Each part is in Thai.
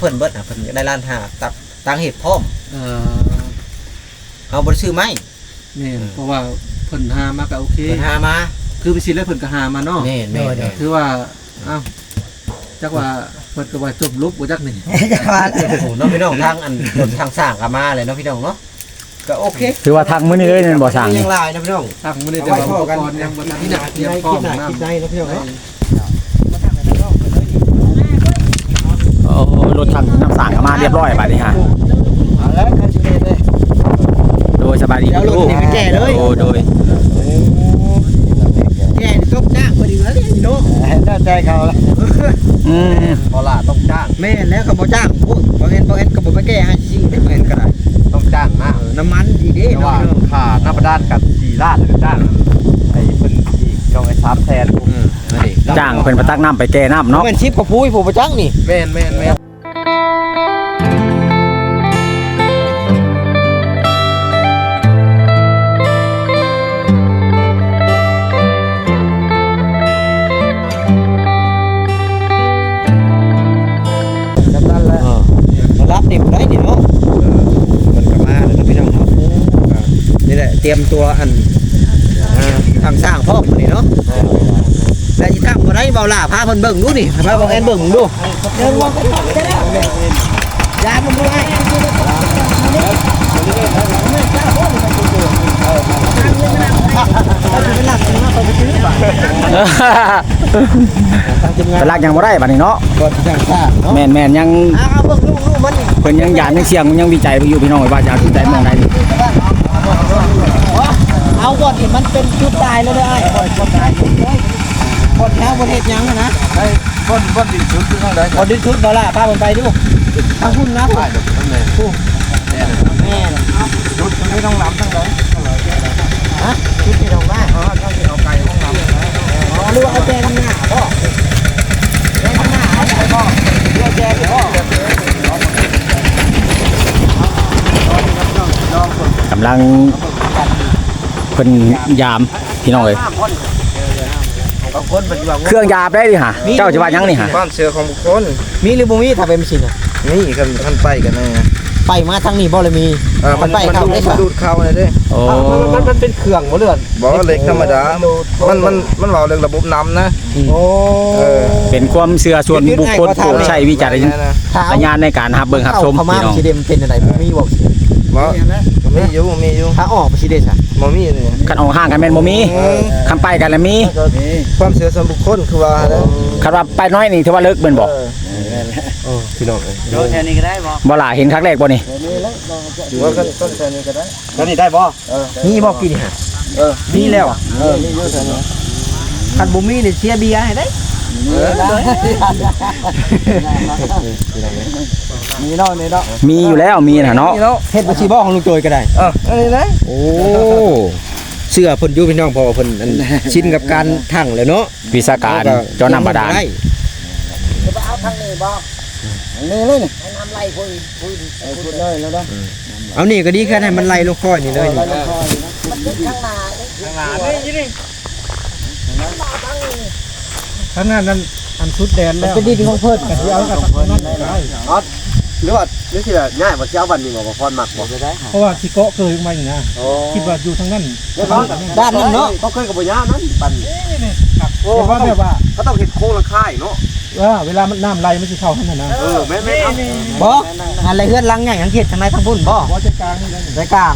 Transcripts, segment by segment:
เพิ่นเบิดน่ะเพิ่นอยากได้ล้านห้าตักตังเหตุพร้อมเอ่อเอาบ่ได้ซื้อไม้แม่นเพราะว่าเพิ่นหามาก็โอเค เพิ่นหามาคือไปสิแล้วเพิ่นก็หามาเนาะแม่นแม่นแม่นคือว่าอ้าวจักว่าเพิ่นก็ว่าจบลุกบ่จักนี่จะว่าโอ้โหเน้องพี่น้องทางอันรถทางสร้างก็มาเลยเนาะพี่น้องเนาะก็โอเคถือว่าทางมื้อนี้เลยนั่นบ่สั่งยันี่งลายนะพี่น้องตั้งมื้อนี้แต่ว่าอุปกรณ์ยังบ่ทันที่ที่หหน้านักที่เตรียในมพร้อคิมดหน้านะคิดในนะพี่น้องเนาะ โอ้ รถทางน้ำสั่งก็มาเรียบร้อยบัดนี้ฮะเอาแล้วคันสิเลยโดยสบายดีเดี๋ยวรถนี่ไปแก้เลยโอ้โดยแก่นี่ต้องจ้างพอดีแล้วนี่เนาะน่าใจเขาละอืมพอล่ะต้องจ้างแม่นแล้วก็บ่จ้างโอ้ยบ่เห็นบ่เห็นก็บ่ไปแก้ให้สิได้บ่เห็นก็ได้ต้องจ้างนะน้ำมันอีเด้แต่ว่าเนาะค่าหน้าประดานกับสี่ล้านแล้วก็จ้างไอ้เพิ่นอีกจองไอ้สามแสนอืมนั่นดิจ้างเพิ่นไปตักน้ำไปแก้น้ำเนาะเนาะ แม่นชิปกับปุ้ยผู้ประจักษ์นี่ แม่นแม่นแม่น นี่บ่ได้นี่เนาะมันกลับมาแล้วเนาะพี่น้องเนาะก็นี่แหละเตรียมตัวอันอ่าทางสร้างพร้อมมื้อนี้เนาะแล้วที่ทางบ่ได้เบาล่าพาเพิ่นเบิ่งดูนี่พาบ่แอนเบิ่งดูเดินว่าก็ตอบจะได้ยามันบ่ให้ ทางทีมงานไปลักยังบ่ได้บัดนี้เนาะก่อนทางสร้างเนาะแม่นแม่นยังเอาเอาเบิ่งดูดูมันนี่เพิ่นยังหยาดยังเสียงยังวิจัยอยู่พี่น้องว่าจะวิจัยเมืองใดนี่เอาก่อนที่มันเป็นจุดตายแล้วเด้อไอ้ก่อนก่อนตายเลยก่อนแท้บ่เฮ็ดหยังอะนะไอ้บ่นบ่นดินชุดคือทางใดก่อนดิ้นชุดบ่ล่ะพามันไปดูทางพุ่นนะไปเด้อทางไหนแม่น่ะชุดคือไม่ต้องน้ำทางใด ฮะชุดที่ตรงหน้าอ๋อเขาสิเอาไก่ห้องน้ำทางไหนอ๋อหรือว่าเอาแจข้างหน้าบ่แจข้างหน้าเอาไปบ่เรือแจไปบ่กำลังเพิ่นยามพี่น้องเอ้ยบางคนปัจจุบันเครื่องยาบได้ดิฮะเจ้าจะว่าหยังนี่ฮะบ้านเสือของบุคคลมีหรือบ่มีถ้าเป็นสิน่ะนี่กันท่านไปกันแน่ ไปมาทางนี้บ่เลยมีเออมัมันนไปมันเข้าดูดได้มัซะนดูดเข้าเลยเด้โอ้มันมันเป็นเครื่องบ่เลือนบ่เหล็กธรรมดา มันมันมันเว้าเรื่องระบบน้ำนะ โอ้ เออ เป็นความเชื่อส่วนบุคคลโปรดใช้วิจารณนะถ้าเอาญาณในการรับเบิ่งรับชมเข้ามาพี่น้อง สิเดมนเป็นอะไรบ่มีบ่บ่มีอยู่มีอยู่ถ้าออกสิเด้ซะ บ่มีเลยคันออกห่างกันแม่นบ่มีคันไปกันแล้วมีความเชื่อส่วนบุคคลคือว่านะคันว่าไปน้อยนี่ถือว่าเลิกแม่นบ่เออพี่น้องเอ้ยโดนแค่นี้ก็ได้บ่บ่ล่ะเห็นครั้งแรกบ่นี่ว่ากันต้นแค่นี้ก็ได้ก็นี่ได้บ่มีบ่กินนี่ฮะเออมีแล้วเออมีอยู่แค่นี้คันบ่มีนี่เสียเบียร์ให้ได้เออ มีเนาะนี่เนาะมีอยู่แล้วมีนะเนาะนี่เนาะเฮ็ดบ่สิบ่ของลุงโจยก็ได้เอออันนี้เลยโอ้เสื้อเพิ่นอยู่พี่น้องพอเพิ่นชินกับการทั้งแล้วเนาะวิชาการเจ้าน้ำบาดาลได้เอาทางนี้บ่นี่เลยนี่น้ำไหลคุยคุยคุยเลยแล้วนะเอานี่ก็ดีแค่ให้มันไหลลงค่อยนี่เลยนี่มันเป็นข้างหน้าข้างหน้านี่นี่ ข้างหน้านั้นอันสุดแดนแล้วเป็นดีของเพิ่นก็สิเอากับนั้นได้หรือว่าหรือสิว่าง่ายว่าสิเอาวันนี้บ่บ่พรมักบ่เพราะว่าสิเกาะเกยมาอย่างนะคิดว่าอยู่ทางนั้นด้านนั้นเนาะเขาเคยกับบ่ยานั้นปันแต่ว่าแบบว่าเขาต้องเฮ็ดโค้งหลังคาอีกเนาะว่าเวลามันน้ำไหลมันสิเข้าทางนั้นนะเออแม่นๆเอาบ่อะไรเฮือนหลังใหญ่ทั้งเขตทางไหนทางพุ่นบ่บ่จะกลางนี่นะใจกลาง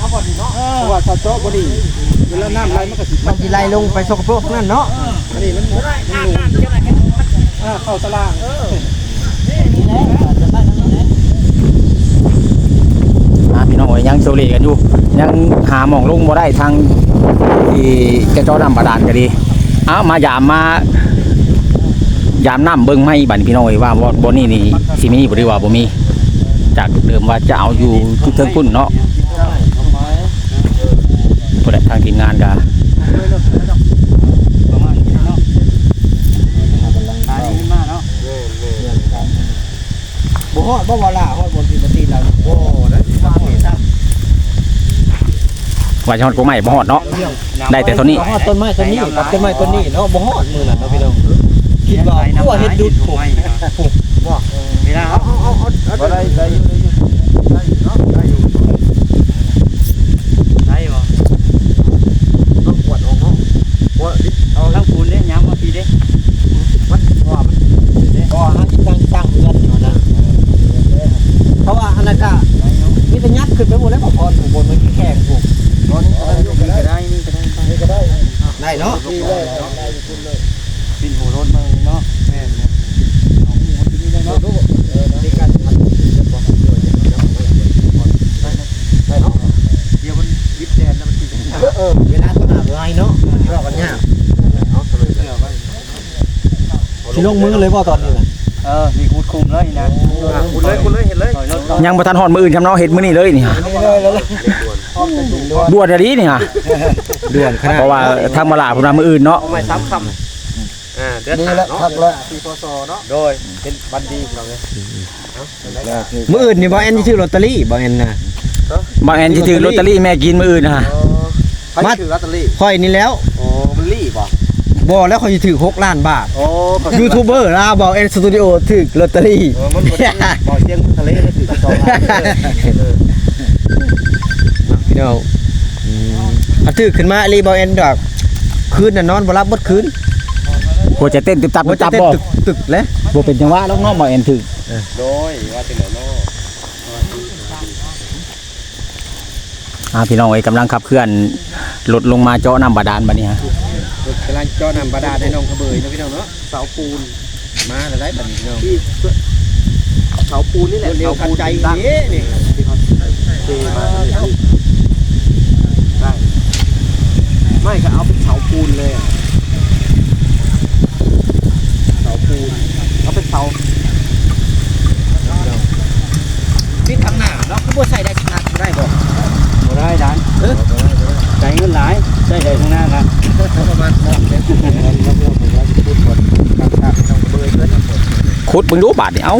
เพราะว่าถ้าเจาะบ่ดี เวลาน้ำไหลมันก็สิมันสิไหลลงไปสกปรกนั่นเนาะอันนี้มันอ่าเข้าตารางอ่าพี่น้องเอ้ยยังโซเลกันอยู่ ยังหาหม่องลงบ่ได้ทางที่จะเจ้าน้ำบาดาลก็ดีเอามายามมายามน้ำเบิ่งให้บัดนี้พี่น้องเอ้ยว่าบ่บ่นี่นี่สิมีบ่หรือว่าบ่มี จากเดิมว่าจะเอาอยู่ทุกเทิงพุ่นเนาะพุ่น แหละทางทีมงานก็ตาดีขึ้นมาเนาะบ่ฮอดบ่บ่ล่ะฮอดบนที่บ่ตีเราบ่นะว่าจะฮอดกูใหม่บ่ฮอดเนาะได้แต่เท่านี้บ่ฮอดต้นไม้ต้นนี้กับต้นไม้ต้นนี้เนาะบ่ฮอดมือนั่นเนาะพี่น้องคคิดว่าตัวเฮ็ดดุดถูกไหมบ่เวลาเอาเอาเอาเอาได้ได้อยู่ได้อยู่ได้อยู่เนาะได้อยู่ได้บ่ต้องปวดออกเนาะปวดเอาทั้งปูนเด้ย้ำมาพี่เด้มันว่ามันเด้ ก็หาที่ตั้งตั้งเรือนอยู่นะเพราะว่าอันนั้นก็มีแต่ยัดขึ้นไปหมดแล้วบ่พอถูกบนมันมีแข้งถูก นี่ก็ได้นี่ก็ได้นี่ก็ได้ ได้เนาะ ดีเลยได้คุณเลยปินหัวรถมาเนาะแม่นเนี่ยเอาหัวที่นี่ได้เนาะเออในการทำจะบอกเดี๋ยวจะได้เนาะเดี๋ยวมันวิดแดนแล้วมันติด เออเวลาตัวหน้าไรเนาะรอกันยาก เอาสรุปแล้วไป สิล งมือเลยบ่ตอนนี้น่ะเออมีคุดคุมเลยนะคุณเลยคุณเลยเห็นเลยยังบ่ทันฮอดมื้ออื่นครับเนาะเฮ็ดมื้อนี้เลยนี่ฮะด่วนอะดีนี่ฮะด่วนขนาดเพราะว่าทางมาลาพุ่นว่ามื้ออื่นเนาะเอาไม้ซ้ำคำอ่าเดือนนี่หาแหละเนาะครับแล้วปีพศเนาะโดยเป็นบันดีของเราเลยมื้ออื่นนี่บ่แอนสิซื้อลอตเตอรี่บ่แอนน่ะบางแอนสิถือลอตเตอรี่แม่กินมื้ออื่นนะฮะใครถือลอตเตอรี่ค่อยนี่แล้วโอ้มันรี บอะบ่แล้วค่อยสิถือ6ล้านบาท โอ้ยูทูบเบอร์ลาวบ่แอนสตูดิโอถือลอตเตอรี่ เออมันบ่ได้บ่อเชียงทะเลเลยถือกระสอบเออพี่น้องอืมเอาถือขึ้นมาอีหลีบ่แอนดอกคืนน่ะนอนบ่หลับบ่คืนหัวจะเต้นตึบตับบ่ตึบจะตับเต้นบ่ตึกตึกๆแล้วบ่เป็นจังหวะแล้วเนาะบ่แอนถือโดยว่าจังไดเนาะอ่าพี่น้องเอ้ยกำลังขับเคลื่อนรถลงมาเจาะน้ำบาดาลบัดนี้ฮะกำลัง เจาะน้ำบาดาลให้น้องขะเบยนะพี่น้องเนาะเสาปูนมาแล้วได้บัดนี้พี่น้องที่เสาปูนนี่แหละเร็วเสาทันปูนใจตั้งนี่นี่ที่เขาเทมาได้ไม่ก็เอาเป็นเสาปูนเลยอะเสาปูนเอาเป็นเสาปิดทางหน้าเนาะคือบ่ใส่ได้ขนาดได้บ่ บ่ได้ดันเออจ่ายเงินหลายใช่ได้ข้างหน้าครับประมาณเนาะเดี๋ยวแล้วก็ผมว่าจะพูดคนข้างๆต้องเบยเพื่อนขุดเบิ่งดูบาดนี่เอ้า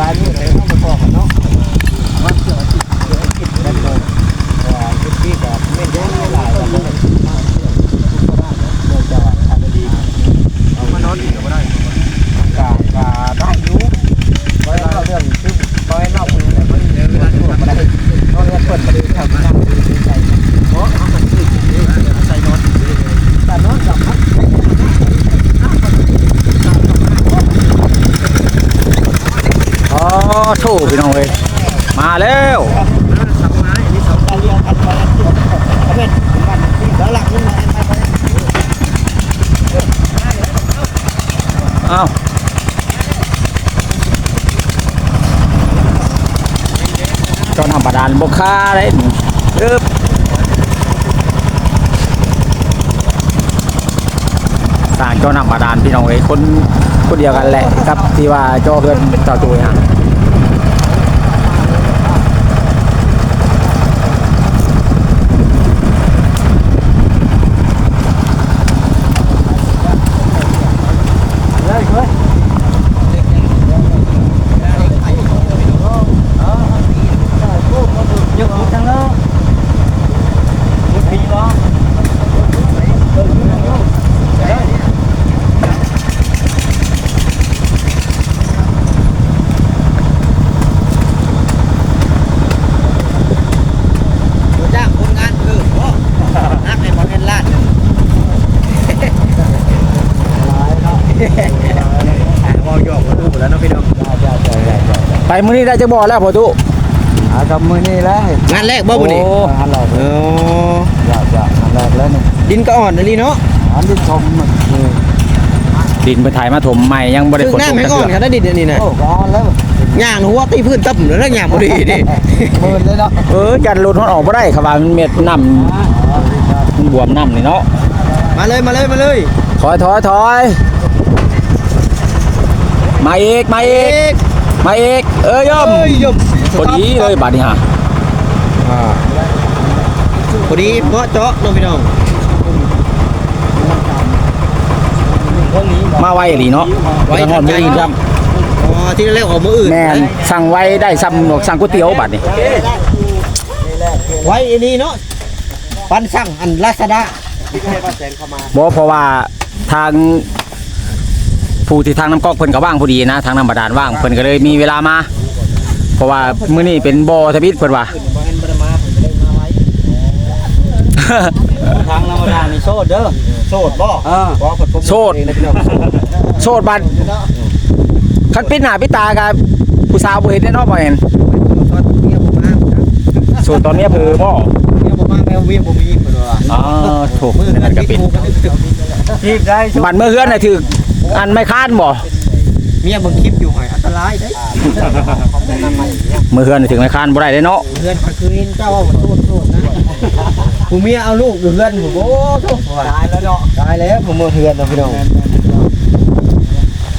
ลายมือเลยต้องมาบอกกันเนาะว่าเสือติดเสือติดแน่นอนว่าทุกที่กับเม่นยังไม่หลายกันเลยเอามานอนอีกก็ได้กากาได้อยู่ไว้เราเรื่องซึ่งไว้นอกมือเนี่ยมันเดี๋ยวมันทำอะไรนอนเปิดประตูทำนั่งใจเพราะเขาเป็นสื่อใส่นอนแต่นอนกับพัก อ๋อโธ่พี่น้องเอ้ยมาแล้ว แล้วหลังขึ้นมา เอ้าเจาะน้ำบาดาลบ่ค่าเลยอึ๊บสร้างเจาหน้ำบาดาลพี่น้องเอ้ยคนคนเดียวกันแหละครับที่ว่าเจาเพื่อนเจาตัวฮะ เยอะจังเลยมุดปีบ่ จ้างคนงานเออบ่นักในบ่เงินล้านบ่หยอกมาดูหมดแล้วเนาะพี่น้อง ไปมื้อนี้ได้จะบ่แล้วพ่อตุอากับมือนี่แล้วงานแรกบ่มื้อนี้โอ้อันแรกเอออยากจะอันแรกแล้วนี่ดินก็อ่อนนะลีเนาะอันที่ชมนี่ดินไปถ่ายมาถมใหม่ยังบ่ได้ซึ่งฝนน้ำตกให้จักอ่อนเทื่กันได้ดินอันนี้นะโอ้ก็อ่อนแล้วย่างหัวตีพื้นตับแล้วย่างบ่ดีดิมือเลยเนาะเออจันรถมันออกบ่ได้ครับว่ามันเม็ดน้ำมันบวมน้ำนี่เนาะมาเลยมาเลยมาเลยถอยถอยถอยมาอีกมาอีก มาอีกเอ้ยยมเอ้ยยมพอดีเลยบาดนี้ฮะอ่าพอดีเหมาะเจาะน้องพี่น้องมาไวอีหลีเนาะไว้จังหวัดทันใจบุรีรัมย์อ๋ออาทิตย์แล้วออกมื้ออื่นแม่นสั่งไว้ได้ซ้ำบอกสั่งก๋วยเตี๋ยวบัดนี้ไว้อันนี้เนาะปันสั่งอันลาซาด้าบ่เพราะว่าทาง ผู้ที่ทางน้ำก๊อกเพิ่นก็ว่างพอดีนะ ทางน้ำบาดาลว่างเพิ่นก็เลยมีเวลามา เพราะว่ามื้อนี้เป็นบ่อทบิดเพิ่นว่าบ่แม่นบ่ได้มาผมได้มาไว้ทางธรรมดานี่โสดเด้อโสดบ่เออบ่คนผมโสด เองนะพี่น้องโสดบัดคันปิดหน้าปิดตากับผู้สาวบ่เห็นแน่เนอนบ่เห็นตอนเมียผมมาโสดตอนเนี้ยเผลอบ่เมียผมมาแมวเมียผมมีเพิ่นว่าอ๋อโถมือนั่กันนก็ก็เป็เป็นนทีบได้บัดเมื่อเฮือนน่ะถือ อันไม่ค้านบ่เมียเบิ่งคลิปอยู่หอยอันตรายเด้เมื่อเฮือนน่ะถึงไม่ค้านบ่ได้เด้เนาะเพื่อนก็คือเห็นเจ้าว่ามันโทษโทษนะผู้เมียเอาลูกอยู่เพื่อนผมโอ้โทษตายแล้วเนาะตายแล้วผมหมดเฮือนแล้วพี่น้อง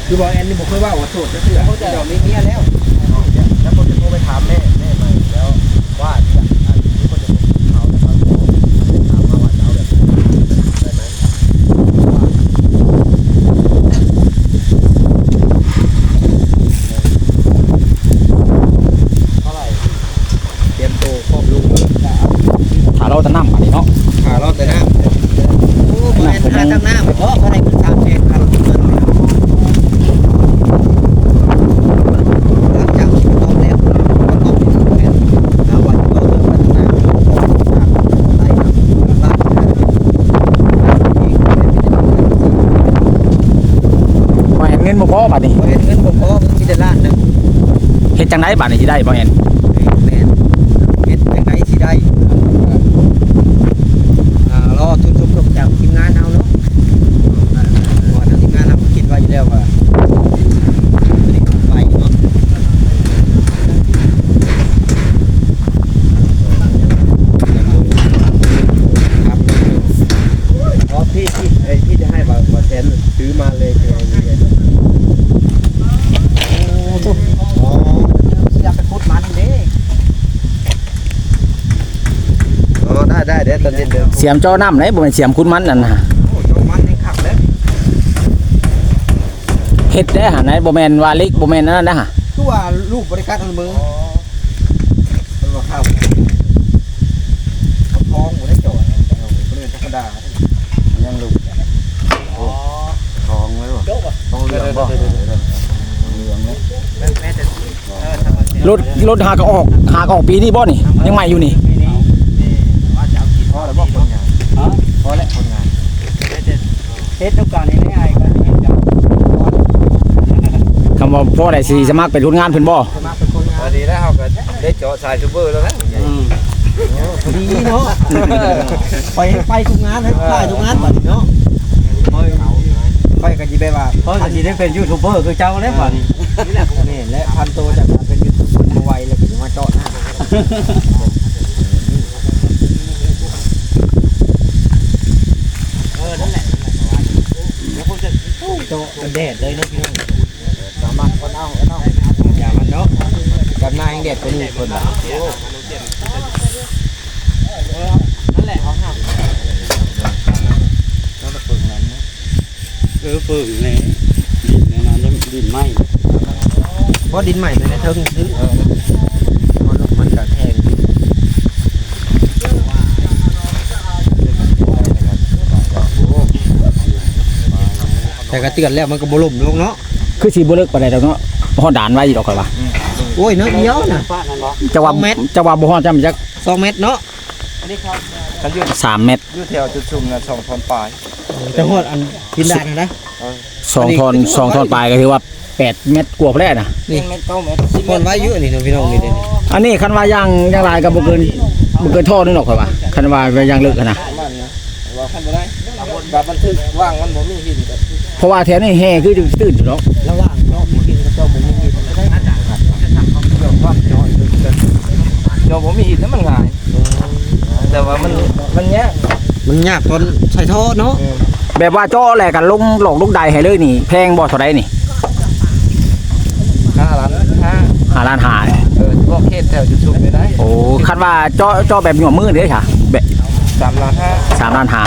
คือบอกแอนนี่บ่เคยว่าว่าโสดจักเทื่อเขาจะมีเมียแล้วแล้วคนจะโทรไปถามแม่แม่มาแล้วว่าจะมีคนจะเขาเขาถามมาว่าจะเอาแบบได้ไหม เท่าไหร่เตรียมตัวครอบลูกเลย ถ้าเราจะนำบัดนี้เนาะ หารอบแต่น้ำโอ้บ่แม่นหาตั้งน้ำเพราะเขาได้เป็นสามแสนคันเงินแล้วหลังจากที่ต้มแล้วก็ต้องเป็นแม่นเอาวันก็เริ่มพัฒนาได้ครับบ้านเองเป็นพิจารณา บ่เห็นเงินบ่พอบัดนี้ บ่เห็นเงินบ่พอเงินมีแต่ล้านหนึง เฮ็ดจังไดบัดนี้สิได้บ่เห็น แม่นเฮ็ดจังไดสิได้อ่ารอทุนชุมจากทีมงานเอาเนาะว่าทางทีมงานเราคิดไว้อยู่แล้วว่าจะได้ไปเนาะครับอ๋อพี่พี่ไอ้พี่จะให้บาบาแสนซื้อมาเลยเป็นไงนี่ไงโอ้อ๋ออยากไปพุดมันเด้อ๋อได้ได้เดี๋ยว ตอนเย็นเดี๋ยวเสียมจอน้ำไหนบ่แม่นเสียมคุณมันนั่นน่ะโอ้โจมันนี่ขักแล้วเฮ็ดได้หาไหนบ่แม่นว่าเล็กบ่แม่นอันนั้นนะฮะคือว่าลูกบริการอันมือเป็นว่าข้าวเขาท้องหมดได้จ่อยเอาเรื่องธรรมดายังลูกท้องไว้หรอท้องเหลืองบ่เหลืองเนี่ยแม่แต่เออธรรมดารถรถหากออกหากออกปีนี้บ่นี่ยังใหม่อยู่นี่ว่าจะเอากี่ พอแล้วบอกคนงานฮะพอแล้วคนงานเฮ็ดทุกการในไอ้ก็เฮ็ดจังคำว่าพ่อได้สิสมัครเป็นคนงานเพิ่นบ่จะมาเป็นคนงานดีแล้วเขาก็ได้เจาะสายซูเปอร์แล้วนะพอดีเนาะไปไปทุกงานให้ได้ทุกงานบัดเนาะไปกันจีไปว่าเพราะอันนี้ได้เป็นยูทูบเบอร์คือเจ้าแล้วบัดนี้นี่แหละนี่และพันโตจากการเป็นยูทูบเบอร์มาไวแล้วก็มาเจาะหน้าเออนั่นแหละเดี๋ยวผมจะ เจาะเป็นแดดเลยนะพี่น้องสามารถคนเอาคนเอาอย่ามันเนาะกับนายยังแดดตัวนี้คนละนั่นแหละเขาห้ามก็ตะปึงนั้นเออปึงเลยดินในนั้นดินไหมเพราะดินใหม่ในเทิงซื้อเออมันมันกระแทง แต่ก็เตือนแล้วมันก็บ่ล่มลงเนาะคือสิบ่เลิกปานใดดอกเนาะฮอดด่านไว้อยู่ดอกข่อยว่าโอ้ยเนาะเดียวน่ะ จะว่าสองเมตร จะว่าบ่ฮอดจำจักสองเมตรเนาะกันยืน3เมตรยืดแถวจุดซุ่มนะสองทอนปลายจะหอดอันกินได้นะนะสองท่อนสองท่อนปลายก็ถือว่า8เมตรกว่าพอแล้วนะนี่ เมตรเก้าเมตรคนไว้เยอะนี่เนาะพี่น้องนี่เด้อันนี้คันว่าย่างย่างหลายก็บ่เกินบ่เกินท่อนึงหรอกข่อยว่าคันว่าย่างเลิกอะนะว่าขั้นบ่ได้แบบบันทึกว่างมันบ่มีหินกับเพ ราะว่าแถวนี้แห่คือตื่นอยู่เนาะระหว่างเนาะมีกินกับเจ้าบ่มีกินก็ได้เรื่องความเจาะเดี๋ยวบ่มีหินแล้วมันง่ายแต่ว่ามันมันแย่มันยากตอนใส่ท่อเนาะแบบว่าจ้อแหละกันลงหลอกลูกใดให้เลยนี่แพงบ่เท่าใดนี่ห้าล้านห้าหาล้านหาเนี่ยเออพวกเขตแถวจุดซุ่มไปได้โอ้คันว่าจ้อจ้อแบบหย่อมือเด้อค่ะแบบสามล้านห้าสามล้านหา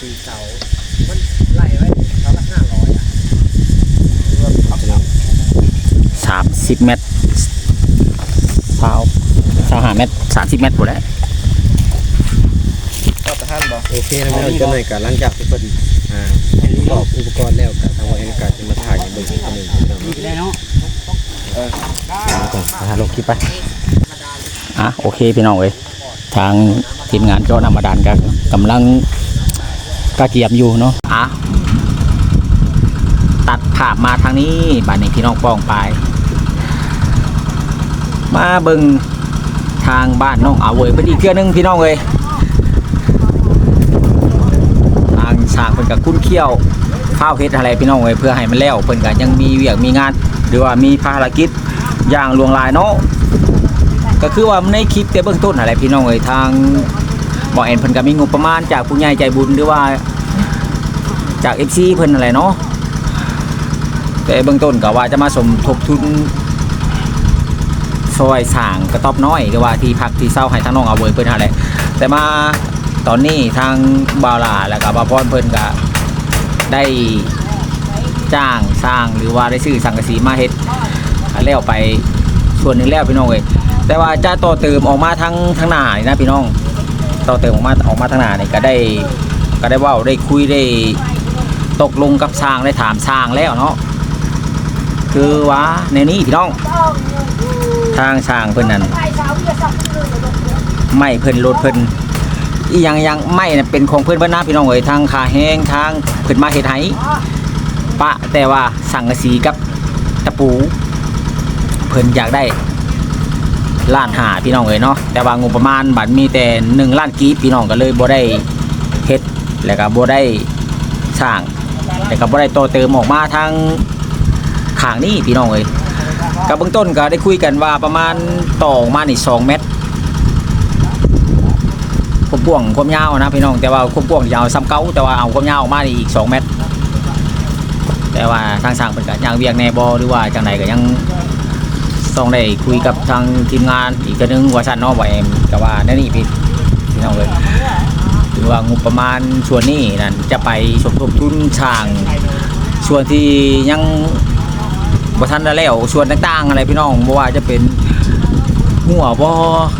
สี่เสามันไล่ไว้เสาละห้าร้อยอะ สามสิบเมตรเท้าสาหาเมตรสามสิบเมตรหมดแล้วก็ประทานบ่โอเคนะพี่น้องจนหน่อยก็หลังจากที่เพิ่นอ่าประกอบอุปกรณ์แล้วก็ทางว่าเอ็นการจะมาถ่ายให้เบิ่งอีกทีหนึงพี่น้องได้เนาะเอาก่อนถ่ายลงคลิปไปอะโอเคพี่น้องเอ้ยทางทีมงานเจ้านำมาดานก็กำลังกระเกียมอยู่เนาะอะตัดภาพมาทางนี้บ้านนี้พี่น้องป้องไป มาเบิงทางบ้านน้องอาเวยเพิ่นอีกเทื่อนึงพี่น้องเอ้ยทางสร้างเพิ่นกับคุ้นเขี้ยวข้าวเฮ็ดอะไรพี่น้องเอ้ยเพื่อให้มันแล้วเพิ่นก็ยังมีเวียกมีงาน หรือว่ามีภารกิจอย่างลวงลายเนาะก็คือว่าในคลิปแต่เบื้องต้นอะไรพี่น้องเอ้ยทางบอแอนเพิ่นก็มีงบประมาณจากผู้ใหญ่ใจบุญหรือว่าจาก FC เพิ่นอะไรเนาะแต่เบื้องต้นก็ว่าจะมาสมทบทุน ซอยสางกระต๊อบน้อยหรือว่าที่พักที่เศร้าให้ทางน้องเอาเวยเพิ่นอะไรแต่มาตอนนี้ทางบาวลาแล้วก็บาวพรเพิ่นก็ได้จ้างสร้างหรือว่าได้ซื้อสังกะสีมาเฮ็ดแล้วไปส่วนหนึ่งแล้วพี่น้องเอ้ยแต่ว่าจะต่อเติมออกมาทั้งทั้งหน้านี่นะพี่น้องต่อเติมออกมาออกมาทั้งหน้านี่ก็ได้ก็ได้ว่าได้คุยได้ตกลงกับช้างได้ถามช้างแล้วเนาะ คือว่าในนี้พี่น้อง ทางช้างเพิ่นนั่นไม่เพิ่นรถเพิ่นอียังยังไม่เป็นของเพิ่นเพิ่นนะพี่น้องเอ้ยทางขาแห้งทางเพิ่นมาเฮ็ดให้ปะแต่ว่าสั่งกะสีกับตะปู เพิ่นอยากได้ล้านหาพี่น้องเอ๋ยเนาะแต่ว่างบประมาณบัตรมีแต่หนึ่งล้านกีบพี่น้องก็เลยบ่ได้เฮ็ดแล้วก็บ่ได้สร้างแล้วก็บ่ได้ต่อเติมออกมาทาง ข้างนี้พี่น้องเอ๋ยกับเบื้องต้นก็ได้คุยกันว่าประมาณต่อกมานี่2เมตรความกว้างความยาวนะพี่น้องแต่ว่าความกว้างยาวซ้ำเก่าแต่ว่าเอาความยาวออกมานี่อีก2เมตร แต่ว่าทางสร้างเพิ่นก็ยังเวียงแนบ่หรือว่าจังไดก็ยังต้องได้คุยกับทางทีมงานอีกทีนึงว่าชันนอกว่าเอ็มก็ว่าแน่นี่พี่พี่น้องเลยหรือว่างบประมาณส่วนนี้นั่นจะไปสมทบทุนช่างส่วนที่ยัง บ่ทันได้แล้วส่วนต่างๆ อะไรพี่น้องบ่ว่าจะเป็นหัวบ่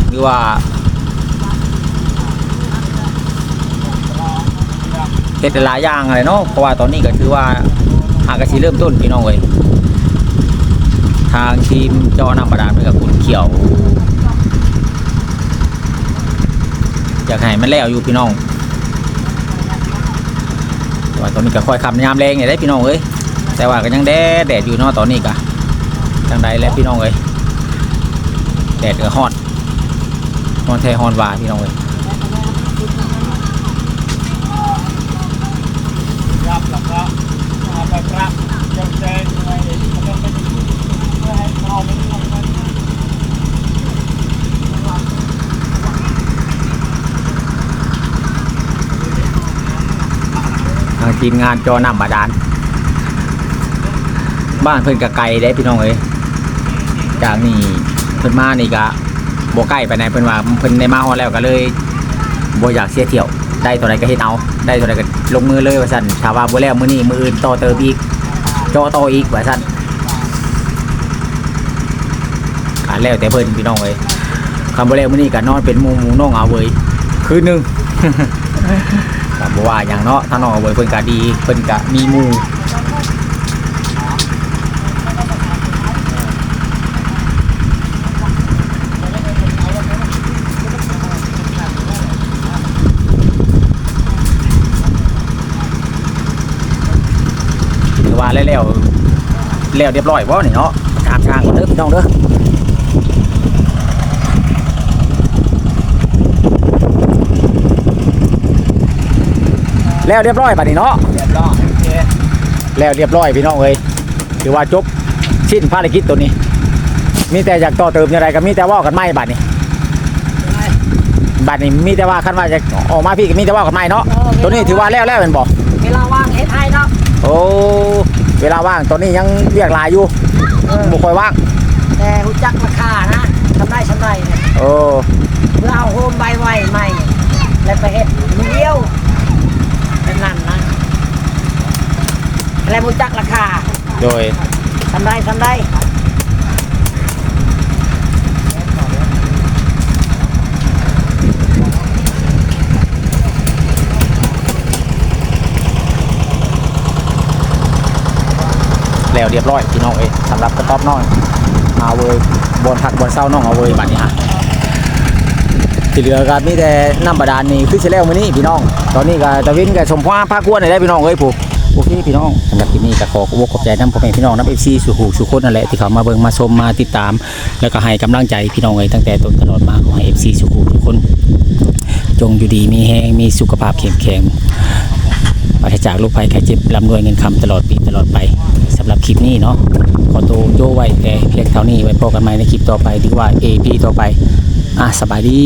หรือว่าเฮ็ดหลายอย่างอะไรเนาะเพราะว่าตอนนี้ก็ถือว่าอากาศสิเริ่มต้นพี่น้องเอ้ยทางทีมจอนำบาดาลเพื่อกับคุณเขียวอยากให้มันแล้วอยู่พี่น้องแต่ว่าตอนนี้ก็ค่อยขับยามแรงอย่างได้พี่น้องเอ้ย แต่ว่าก็ยังแดดแดดอยู่เนาะตอนนี้ก็จังใดแล้วพี่น้องเอ้ยแดดก็ฮอดฮอนแทฮอนว่าพี่น้องเอ้ยรับแล้วก็เอาไปปรับยังแซงไว้แล้วก็ไปเพื่อให้เขาไม่ต้องไปทีมงานจอนำบาดาล บ้านเพิ่นก็ไกลได้พี่น้องเอ้ยจากนี่เพิ่นมานี่ก็บ่ใกล้ไปไหนเพิ่นว่าเพิ่นได้มาฮอดแล้วก็เลยบ่อยากเสียเที่ยว ได้เท่าไรก็เฮ็ดเอา ได้เท่าไรก็ลงมือเลยว่าซั่นถ้าว่าบ่แล้วมื้อนี้มื้ออื่นต่อเติมอีกจ่อต่ออีกว่าซั่นอ่าแล้วแต่เพิ่นพี่น้องเอ้ยคำบ่แล้วมื้อนี้ก็นอนเป็นหมู่หมู่น้องเอาเว้ยคืนนึงก็บ่ว่าหยังเนาะถ้าน้องเอาเว้ยเพิ่นก็ดีเพิ่นก็มีหมู่ ถือว่าแล้วแล้ว แล้วเรียบร้อยบ่นี่เนาะตามทางก่อนเด้อพี่น้องเด้อแล้วเรียบร้อยบัดนี้เนาะเรียบร้อยโอเคแล้วเรียบร้อยพี่น้องเอ้ยถือว่าจบสิ้นภารกิจตัวนี้ มีแต่อยากต่อเติมอย่างไรก็มีแต่เว่ากันไม่บัดนี้บัดนี้มีแต่ว่าคันว่าจะออกมาพี่ก็มีแต่เว่ากันไม่เนาะตัวนี้ถือว่าแล้วแล้วเป็นบ่เวลาว่างเฮ็ดให้เนาะโอ้เเวลาว่างตอนนี้ยังเรียกลายอยู่บุคคลว่าง แต่หูจักราคานะทำได้ทำได้เนี่โอ้เพื่อเอาโฮมใบไว้ใหม่ แล้วไปเห็ดมือเลี้ยวเป็นนั่นนะอะไรหูจักราคา โดยทำได้ทำได้ แล้วเรียบร้อยพี่น้องเอ้ยสำหรับกระต๊อบน้อยมาเวยบนผักบนเศร้าน้องเอาเวยบัดนี้ฮะที่เหลือก็มีแต่น้ำบาดาลนี่คือสิแล้วมื้อนี้พี่น้อง ตอนนี้ก็ตะวินกับสมพรภาคกวนได้พี่น้องเอ้ยผู้โอเคพี่น้องสำหรับคลิปนี้ก็ขอขอบใจน้ำพ่อแม่พี่น้องน้ำเอฟซีสุหูสุขคนนั่นแหละที่เขามาเบิ่งมาชมมาติดตาม แล้วก็ให้กำลังใจพี่น้องเอ้ยตั้งแต่ต้นตลอดมาขอให้เอฟซีสุหูทุกคน จงอยู่ดีมีแห้งมีสุขภาพเข้มแข็ง ปราศจากโรคภัยไข้เจ็บร่ำรวยเงินคำตลอดปีตลอดไปสำหรับคลิปนี้เนาะขอตัวโยไว้แต่เพียงเท่านี้ไว้พบกันใหม่ในคลิปต่อไปดีกว่า AP ต่อไปอะสบายดี